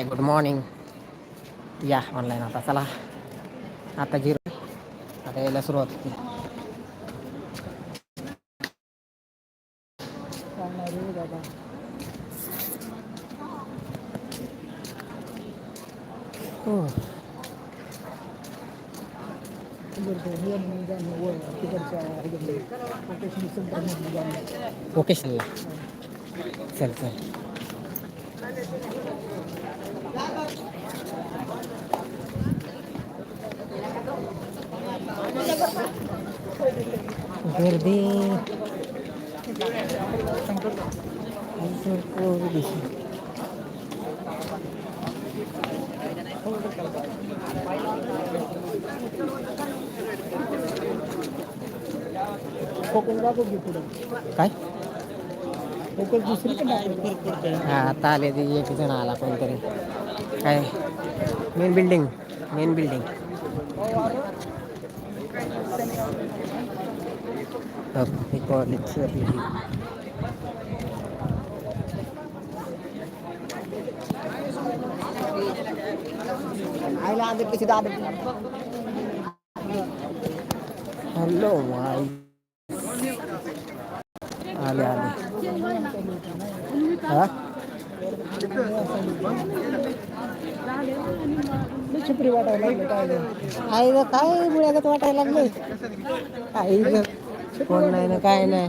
Good morning या online आता चला आता जिरो आता यायला सुरुवात होती हो वोकेशनला चल चल गर्दी भरपूर दिसली. काय हा आता आले ते एक जण आला कोणतरी काय मेन बिल्डिंग मेन बिल्डिंग ही कॉलेजची आपली ही. हॅलो माय आले आले हा आई गं, काय मुळ्यागत वाटायला लागले? आई गं, कोण नाही ना काय नाही.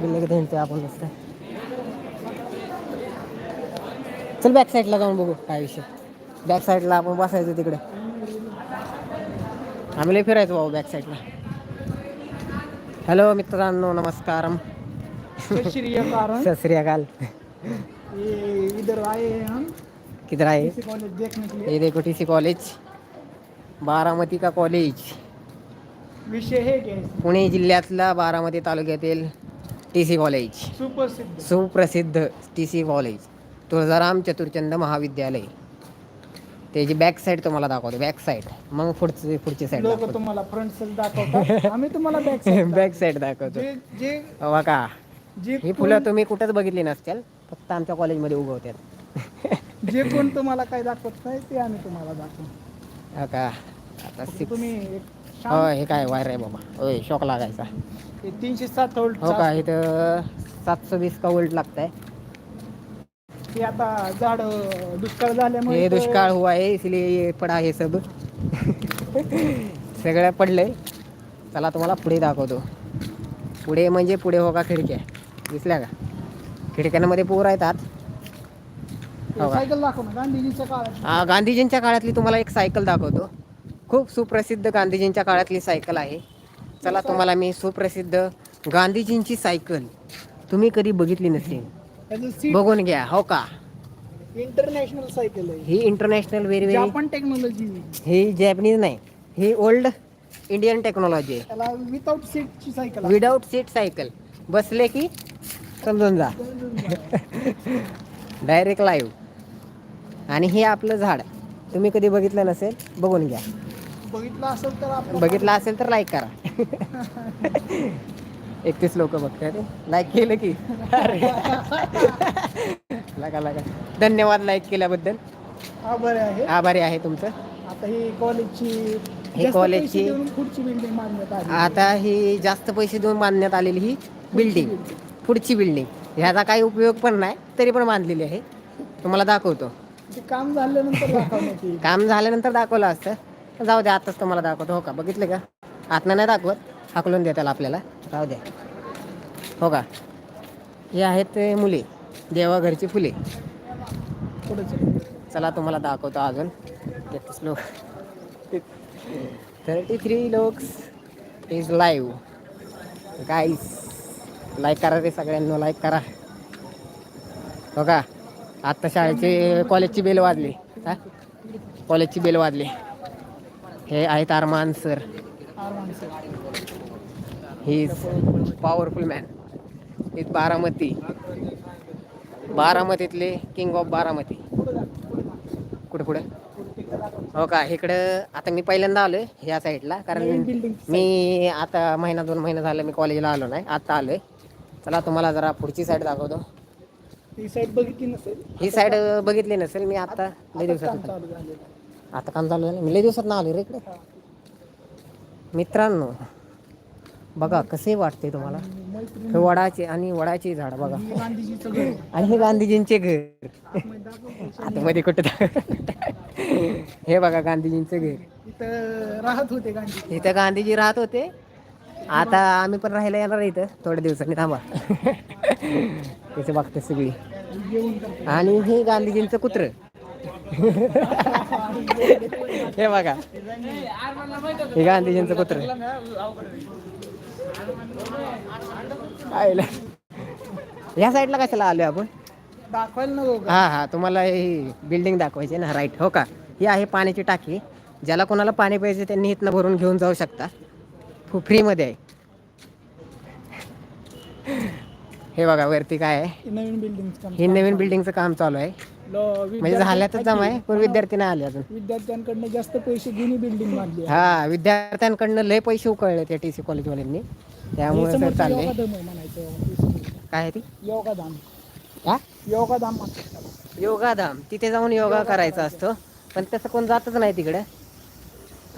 बिल्ले त्यांचे आपण नुसतं चल बॅक साईडला जाऊन बघू काय विषय. बॅक साईडला आपण बसायचं तिकडे. आम्ही फिरायचो भाऊ बॅक साईडला हॅलो मित्रांनो नमस्कारम. सत श्री अकाल. इधर आए हम. किधर लिए। ये देखो टी सी कॉलेज। बारामती का कॉलेज। विषय है? पुणे जिल्ह्यातला बारामती तालुक्यातील टी सी कॉलेज. सुप्रसिद्ध। सुप्रसिद्ध T C college. Tuljaram Chaturchand महाविद्यालय. त्याची बॅक साईड तुम्हाला दाखवतो बॅक साईड मग पुढची पुढची साईड लोक तुम्हाला फ्रंट साइड दाखवतात. आम्ही तुम्हाला बॅक साईड दाखवतो. जे का ही फुलं तुम्ही कुठंच बघितली नसतील फक्त आमच्या कॉलेजमध्ये उगवतात. जे कोण तुम्हाला काय दाखवत नाही ते आम्ही तुम्हाला दाखवू. हा का? आता सिक्स तुम्ही एक हो शांत- हे काय वायर आहे बाबा. होय शॉक लागायचा. हे तीनशे सात वोल्ट हो का? इथं सातशे वीस का उलट लागतंय. हे आता झाड दुष्काळ झाल्यामुळे हे दुष्काळ हुआ है इसलिए ये पडा हे सब. सगळं पडलंय. चला तुम्हाला पुढे दाखवतो. पुढे म्हणजे पुढे हो का खिडक्या? दिसल्या का? खिडक्यांमध्ये पोर आहेत आत हो का? सायकल दाखव ना गांधीजीच्या काळात गांधीजींच्या काळातली तुम्हाला एक सायकल दाखवतो. खूप सुप्रसिद्ध गांधीजींच्या काळातली सायकल आहे. चला तुम्हाला मी सुप्रसिद्ध गांधीजींची सायकल तुम्ही कधी बघितली नसेल. त्याचं सीट बघून घ्या हो का? इंटरनॅशनल सायकल आहे. ही international very very Japan technology ही जॅपनीज नाही ही ओल्ड इंडियन टेक्नॉलॉजी आहे. त्याला विदाउट सीटची सायकल आहे. Without seat cycle. बसले की समजून जा. डायरेक्ट लाईव्ह आणि हे आपलं झाड तुम्ही कधी बघितलं नसेल बघून घ्या. बघितलं असेल तर आपण बघितलं असेल तर लाईक करा. एकतीस लोक बघतात लाईक केलं की. अरे. लगा लगा. धन्यवाद लाईक केल्याबद्दल. आभारी आहे. आभारी आहे तुमचं. आता ही कॉलेजची ही कॉलेजची- पुढची बिल्डिंग आली. आता ही जास्त पैसे देऊन बांधण्यात आलेली ही बिल्डिंग पुढची बिल्डिंग ह्याचा काही उपयोग पण नाही तरी पण बांधलेली आहे. तुम्हाला दाखवतो. ते काम झाल्यानंतर दाखवण्यात येईल काम झाल्यानंतर दाखवलं असतं. जाऊ द्या आताच तुम्हाला दाखवतो. हो का? बघितलं का? आतनं नाही दाखवत. हाकलून द्या त्याला आपल्याला. जाऊ द्या हो का? हे आहेत ते मुले. देवाघरची फुले. चला तुम्हाला दाखवतो अजून. तेहतीस लोक. थर्टी थ्री लोक्स इज लाईव्ह गाईस लाईक करा रे सगळ्यांना लाईक करा. हो का? आत्ता शाळेची कॉलेजची बेल वाजली. हा? कॉलेजची बेल वाजली. हे आहेत Arman sir. He is powerful man is Baramati. बारामतीतले king of Baramati. कुठे कुठे? हो का? इकडं आता मी पहिल्यांदा आलोय ह्या साईडला कारण मी आता महिना दोन महिना झालं मी कॉलेजला आलो नाही. आता आलोय. चला तुम्हाला जरा पुढची साईड दाखवतो. ती साईड बघितली नसेल. ही साईड बघितली नसेल. मी आता लय दिवसात चालू झालेलं आहे. आता काम चालू झालं. मी लय दिवसात ना आलो रे इकडे. हा. मित्रांनो बघा कसे वाटते तुम्हाला. आणि मैत्रीण. हे वडाचे आणि वडाची झाड बघा. ही गांधीजीचं घर. आहे. आणि हे गांधीजींचे घर. आतमध्ये दाखव पैसे. आता मध्ये कुठं हे बघा गांधीजींचं घर. इथं राहत होते गांधी इथं गांधीजी राहत होते. आता आम्ही पण राहायला येणार इथं. थोड्या दिवसांनी थांबा. त्याचं बघते सगळी. आणि हे गांधीजींचं कुत्र. हे बघा. हे गांधीजींचं कुत्र. आयला. या साईडला कशाला आलो आपण? हा हा. तुम्हाला ही बिल्डिंग दाखवायची ना राईट हो का? ही आहे पाण्याची टाकी. ज्याला कोणाला पाणी पाहिजे त्यांनी इथनं भरून घेऊन जाऊ शकता. फ्रीमध्ये आहे. हे बघा वरती काय आहे? ही नवीन बिल्डिंग हे नवीन बिल्डिंगचं काम चालू आहे. म्हणजे झाल्यातच जमा आहे पण विद्यार्थी नाही आले अजून. विद्यार्थ्यांकडनं जास्त पैसे जुनी बिल्डिंग बांधली. हा विद्यार्थ्यांकडनं लय पैसे उकळले त्या टी सी कॉलेजवाल्यांनी त्यामुळे सर चालले काय ती? योगाधाम हा? योगाधाम म्हणतात त्याला. योगाधाम तिथे जाऊन योगा करायचा असतो. पण तसं कोण जातच नाही तिकडे.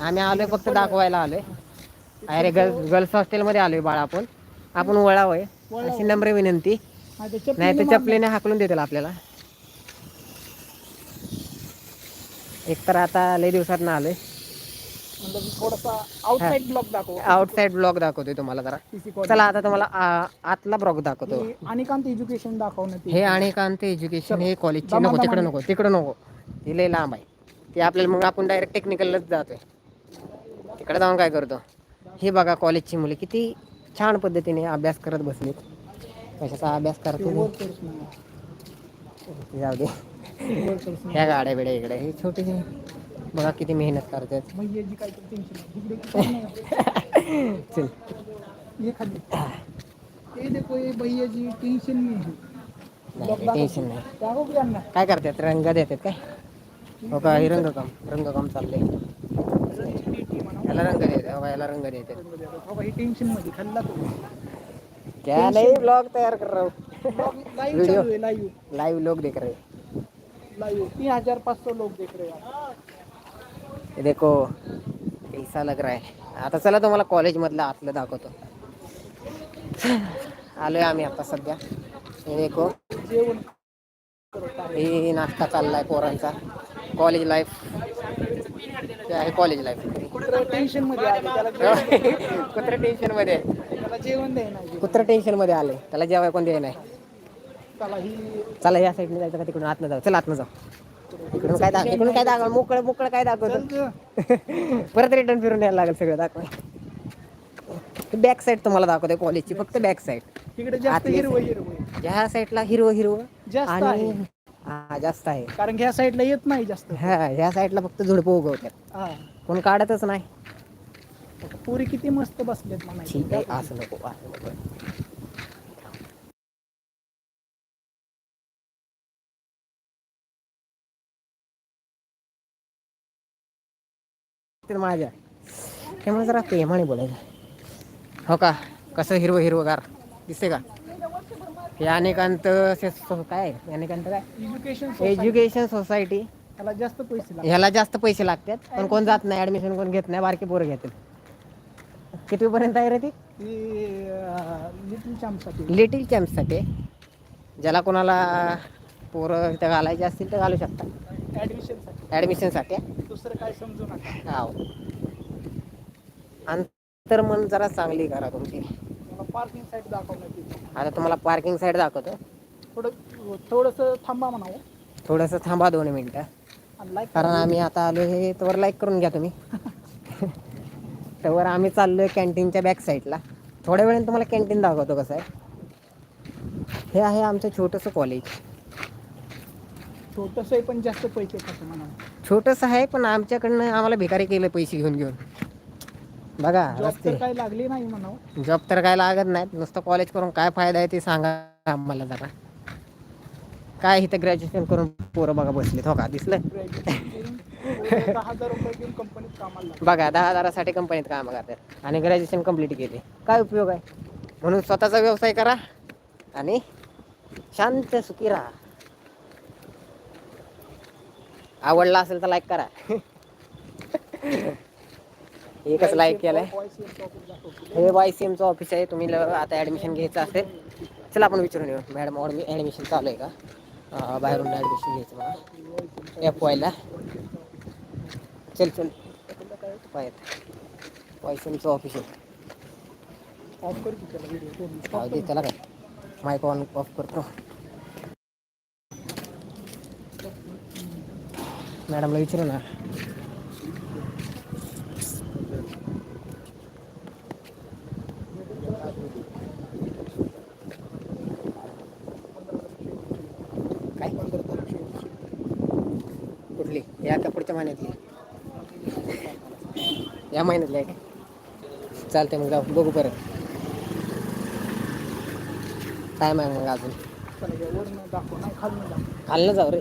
आम्ही आलोय फक्त दाखवायला आलोय. अरे गर्ल्स गर्ल्स हॉस्टेलमध्ये आलोय बाळा आपण. आपण वळावय अशी नम्र विनंती. नाही तर. चपलीने हाकलून देतील आपल्याला. एक तर आता लय दिवसात ना आलोय आउटसाइड दाखव. आउटसाइड ब्लॉग दाखवतोय तुम्हाला जरा. चला आता तुम्हाला आतला ब्लॉग दाखवतो. अनिकांत एज्युकेशन दाखवण्यात हे. अनेकांत एज्युकेशन हे कॉलेजची नको तिकडे नको तिकडे नको. ती लय लांब आहे. ते आपल्याला मग आपण डायरेक्ट टेक्निकलच जातोय. तिकडे जाऊन काय करतो? हे बघा कॉलेजची मुले किती छान पद्धतीने अभ्यास करत बसलेत. कशाचा अभ्यास करत करतो जाऊ दे. ह्या गाड्या बिड्या इकडे. हे छोटे बघा किती मेहनत करतात. चल. नाही टेन्शन नाही. काय करतात? रंग देतात काय? हो का हे रंगकाम रंगकाम चाललंय. याला रंग देतात हो का याला रंग ही टेन्शनमध्ये खाल्ला तो. क्या नहीं ब्लॉग तैयार कर रहा हूँ लाइव Video. चालू है लाइव लाइव लोग देख रहे. हैं लाइव तीन हजार पाच सौ लोग देख रहे हैं ये देखो कैसा लग रहा है. आता चला तुम्हाला कॉलेज मधलं आतलं दाखवतो. आलोय आम्ही आता सध्या. हे देखो. जेवण हे नाश्ता चाललाय पोरांचा. कॉलेज लाईफ हे आहे कॉलेज लाईफ कुत्र टेन्शनमध्ये आले? त्याला जेवण- कुत्र टेन्शनमध्ये? आहे. त्याला जेवण द्यायला कुत्र टेन्शनमध्ये आले? त्याला जेवाय कोण द्याय नाही त्याला ही चला या साईडने जायचं का तिकडून? आतनं जाऊ. चला आतनं जाऊ. इकडून काय दाखव इकडून काय दाखव मोकळं मोकळं काय दाखवतो? चल ग. परत रिटर्न फिरून यायला लागेल सगळं दाखवाय बॅक साईड तुम्हाला दाखवते कॉलेजची फक्त बॅक साईड तिकडे जास्त आतली हिरवं हिरवं आहे. ह्या साईडला हिरवं हिरवं जास्त आणि आहे. हा जास्त आहे. कारण ह्या साईडला येत नाही जास्त. हा ह्या साईडला फक्त झुडपं उगवतात. हा. कोण काढतच नाही. पुरी किती मस्त बसलेत ठीक आहे म्हणायचं असं नको असं नको. ते माझ्या. त्यामुळे जरा प्रेमाने बोलायचं. हो का? कसं हिरवं हिरवगार. दिसते का? हे अनेकांत से- सो- काय? आहे? अनेकांत काय? एज्युकेशन एज्युकेशन सोसायटी त्याला जास्त पैसे लागतात. ह्याला जास्त पैसे लागतात. पण कोण जात नाही ऍडमिशन कोण घेत नाही बारके पोरं घेतील. किती पर्यंत आहे रे ती? लिटिल चॅम्पसाठी लिटिल चॅम्पसाठी ज्याला कोणाला पोरं इथं घालायचे असतील तर घालू शकता ऍडमिशनसाठी ॲडमिशनसाठी दुसरं काय समजू नका. हा अंतर मन जरा चांगली करा तुमची. मला पार्किंग साईड दाखवण्यात येईल आता तुम्हाला पार्किंग साईड दाखवतो. थोडं थोडंसं थांबा म्हणावं. थोडंसं थांबा दोन मिनटं. आणि लाईक कारण आम्ही आता आलो हे तवर लाईक करून घ्या तुम्ही. तवर आम्ही चाललोय कॅन्टीनच्या बॅक साईडला थोड्या वेळाने तुम्हाला कॅन्टीन दाखवतो कसं आहे. हे आहे आमचं छोटंसं कॉलेज छोटंसं आहे पण जास्त पैसे खातं म्हणावं छोटंसं आहे पण आमच्याकडनं आम्हाला भिकारी केलं पैसे घेऊन घेऊन बघा जॉब रस्ते. काय लागली नाही म्हणावं. जॉब तर काय लागत नाहीत. नुसतं कॉलेज करून काय फायदा आहे ते सांगा आम्हाला जरा. काय इथं ग्रॅज्युएशन करून पोरं बघा बसलेत हो का? दिसलं ग्रॅज्युएशन करून दहा हजार रुपये घेऊन कंपनीत कामाला लागले. बघा दहा हजारासाठी कंपनीत काम करतात. आणि ग्रॅज्युएशन कंप्लीट केले. काय उपयोग आहे? म्हणून स्वतःचा व्यवसाय करा आणि शांत सुखी राहा. आवडला असेल तर लाईक करा. एकच लाईक केलंय? हे वाय सी एमचं ऑफिस आहे तुम्ही आता ॲडमिशन घ्यायचं असेल चला आपण विचारून येऊ. मॅडम ॲडमिशन चालू आहे का? बाहेरून ॲडमिशन घ्यायचं मला. एफ वायला चल चल. वाय सी एमचं ऑफिस आहे. त्याला काय? माईक ऑन ऑफ करतो. मॅडमला विचारू ना. काय कुठली? या का पुढच्या महिन्यातली. या महिन्यातली आहे का चालते मग जाऊ. बघू परत. काय आहे मग अजून? वरून खाल्लं जाऊ रे.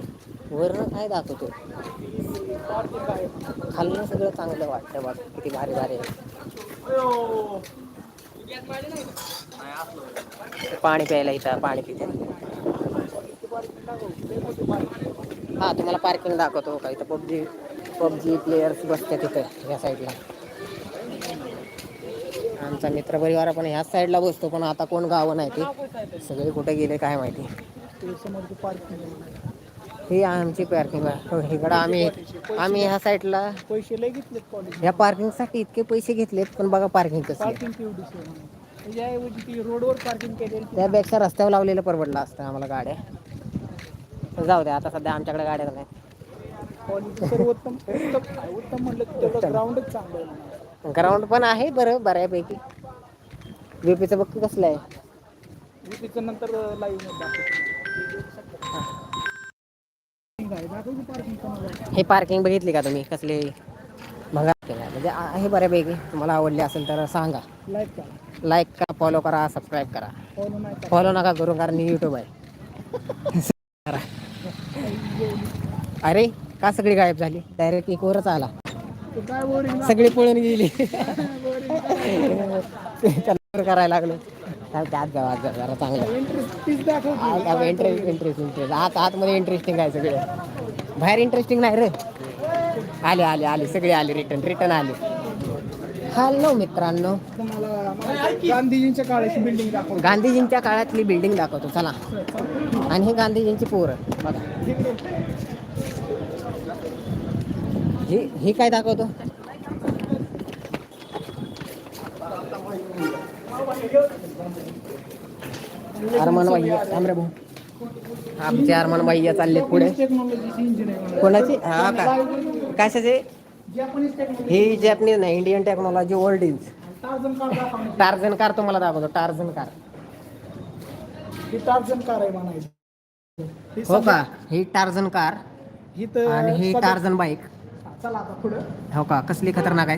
वरनं काय दाखवतो पार्किंग खाल्लं सगळं चांगलं वाटतं बघ. किती भारी भारी आहे. पाणी प्यायला इथं पाणी पिते. हा तुम्हाला पार्किंग दाखवतो का इथं पबजी पबजी प्लेयर्स बसतात तिथं या साईडला आमचा मित्रपरिवार पण ह्याच साईडला बसतो पण आता कोण गावं नाही ते. सगळे कुठे गेले काय माहिती. ही आमची पार्किंग आहे. इकडं आम्ही आम्ही ह्या साईडला पैसे लय घेतलेत कॉलेज ह्या पार्किंगसाठी इतके पैसे घेतलेत पण बघा पार्किंग कसं रोडवर पार्किंग केलेली त्यापेक्षा रस्त्यावर लावलेलं परवडलं असतं आम्हाला गाड्या. जाऊ द्या आता सध्या आमच्याकडे गाड्या नाही. कॉलेज उत्तम उत्तम म्हणलं तेवढं ग्राउंडच चांगलं आहे म्हणा. ग्राउंड पण आहे बरं बऱ्यापैकी. बीपीचं बघ कसलं आहे. नंतर लाईव्ह हे पार्किंग बघितली का तुम्ही? कसले? भंगार केलं म्हणजे आहे बऱ्यापैकी. तुम्हाला आवडली असेल तर सांगा. लाईक करा लाईक करा फॉलो करा. सबस्क्राईब करा फॉलो नाही करा फॉलो नका करू कारण यूट्यूब आहे. करा. अरे का सगळी गायब झाली? डायरेक्ट एक वरच आला. सगळी पळून गेली. त्याला करायला लागलो. त्यात जाऊ जरा चांगलं. इंटरेस्ट इंटरेस्ट इंटरेस्ट आत आतमध्ये इंटरेस्टिंग आहे सगळे. बाहेर इंटरेस्टिंग नाही रे. आले आले आले. सगळे आले. रिटर्न रिटर्न आले. हॅलो मित्रांनो. गांधीजींच्या काळाची बिल्डिंग दाखव गांधीजींच्या काळातली बिल्डिंग दाखवतो चला. आणि हे गांधीजींची पोरं बघा. ही ही काय दाखवतो? अरमान भैया थांब रे भाऊ. आमचे अरमान भैया चालले पुढे. कोणाची? हा का? कशाचे? ही जॅपनीज नाही Indian technology world is Tarzan car दाखवणे टार्झन कार तुम्हाला दाखवतो टार्झन कार ही टार्झन कार आहे म्हणायची. ही हो का? ही टार्झन कार ही तर आणि ही टार्झन बाईक चला आता पुढं. हो का? कसली खतरनाक आहे?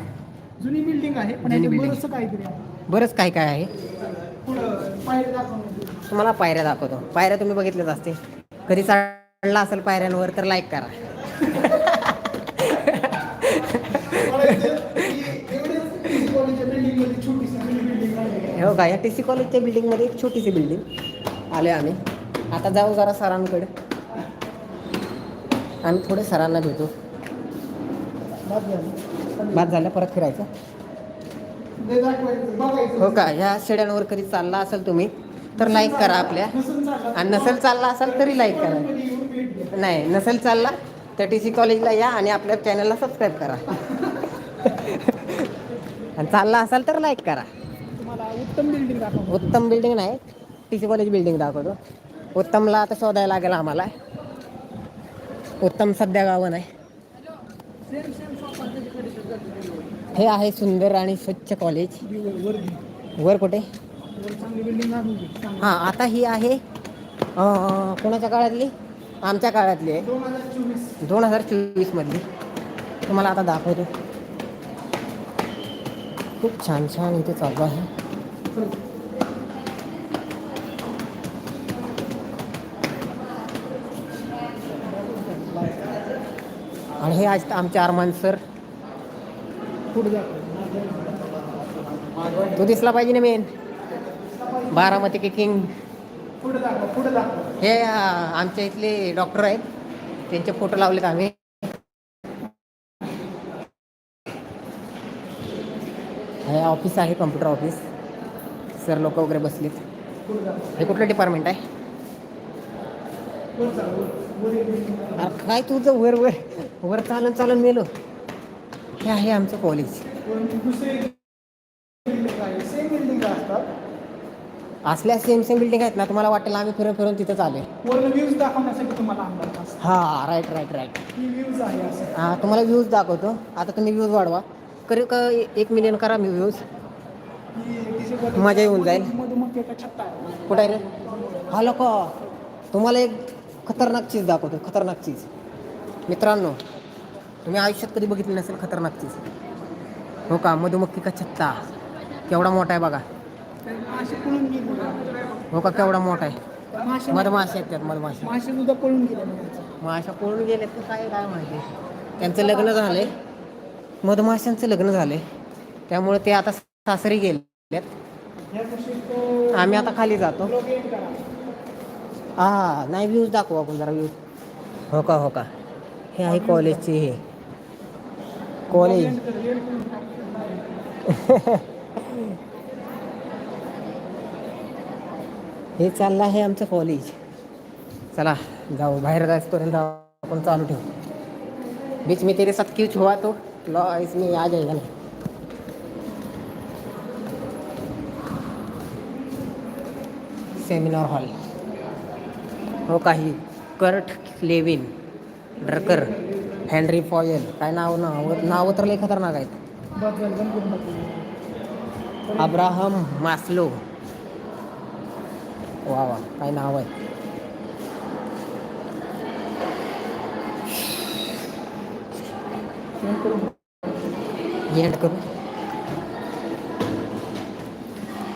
जुनी बिल्डिंग आहे पण जुनी याच्यात building. बरंचसं काहीतरी आहे. बरंच काय काय आहे? पुढं पायरी दाखवणे तुम्हाला पायऱ्या दाखवतो. पायऱ्या तुम्ही बघितल्याच असते कधी चढला असेल पायऱ्यांवर तर लाईक करा बिल्डिंगमध्ये छोटीशी जुनी बिल्डिंग आहे हो का? या टी सी कॉलेजच्या बिल्डिंगमध्ये एक छोटीशी बिल्डिंग आलो आम्ही. आता जाऊ जरा सरांकडे. आम्ही थोडे सरांना भेटू. बाद झालं. परत फिरायचं. हो का? ह्या शेड्यांवर कधी चालला असेल तुम्ही तर लाईक करा आपल्या. आणि नसेल चालला असाल तरी लाईक करा. नाही नसेल चालला तर टी सी कॉलेजला या आणि आपल्या चॅनलला सबस्क्राईब करा. आणि चालला असाल तर लाईक करा. उत्तम बिल्डिंग दाखवतो उत्तम बिल्डिंग नाही टी सी कॉलेज बिल्डिंग दाखवतो. उत्तमला आता शोधायला लागेल आम्हाला. उत्तम सध्या गावं नाही. हे आहे सुंदर आणि स्वच्छ कॉलेज वर- कुठे. हां आता ही आहे अं, कोणाच्या काळातली? आमच्या काळातली आहे. दोन हजार चोवीस. दोन हजार चोवीसमधली तुम्हाला आता दाखवतो. खूप छान छान इथे चालू आहे. आणि हे आज आमचे अरमान सर. तो दिसला पाहिजे ना मेन बारामती के किंग हे आमच्या इथले डॉक्टर आहेत. त्यांचे फोटो लावलेत आम्ही. हे ऑफिस आहे कम्प्युटर ऑफिस सर लोक वगैरे बसलेत. हे कुठलं डिपार्टमेंट आहे? वर अरे काय तुझं वर वर वर चालून चालून मेलो. हे आहे आमचं कॉलेज बिल्डिंग असल्या सेम सेम बिल्डिंग आहेत ना तुम्हाला वाटेल आम्ही फिरून फिरून तिथंच आले हा राईट राईट राईट हा तुम्हाला व्ह्यूज दाखवतो. आता तुम्ही व्ह्यूज वाढवा. करू का एक मिलियन करा मी व्ह्यूज मजा येऊन जाईल. कुठं आहे रे? हा लोक तुम्हाला एक खतरनाक चीज दाखवतो खतरनाक चीज. मित्रांनो तुम्ही आयुष्यात कधी बघितली नसेल खतरनाक चीज? हो का? मधुमक्खी का छत्ता? केवढा मोठा आहे बघा. हो का? केवढा मोठा आहे. मासे मधमाशी आहेत त्यात मधमाशी. गेले माशा पळून गेले तर काय काय माहिती? त्यांचं लग्न झालंय. मधमाशांचं लग्न झालंय. त्यामुळे ते आता सासरी गेलेत. आम्ही आता खाली जातो. हा नाही व्ह्यूज दाखवू आपण जरा व्ह्यूज हो का हो का? हे आहे कॉलेजची हे. कॉलेज हे चाललं आहे आमचं कॉलेज चला जाऊ. बाहेर जायचपर्यंत आपण चालू ठेवू. बीच मी तेरे साथ क्यूच छुआ तो? लॉ इसमें आ जाएगा ना. सेमिनार हॉल हो काही. Kurt Lewin Drucker Henry Fayol काय नाव नाव नावं तर लई खतरनाक आहेत. Abraham Maslow. वा वा काय नाव आहे. एंड करू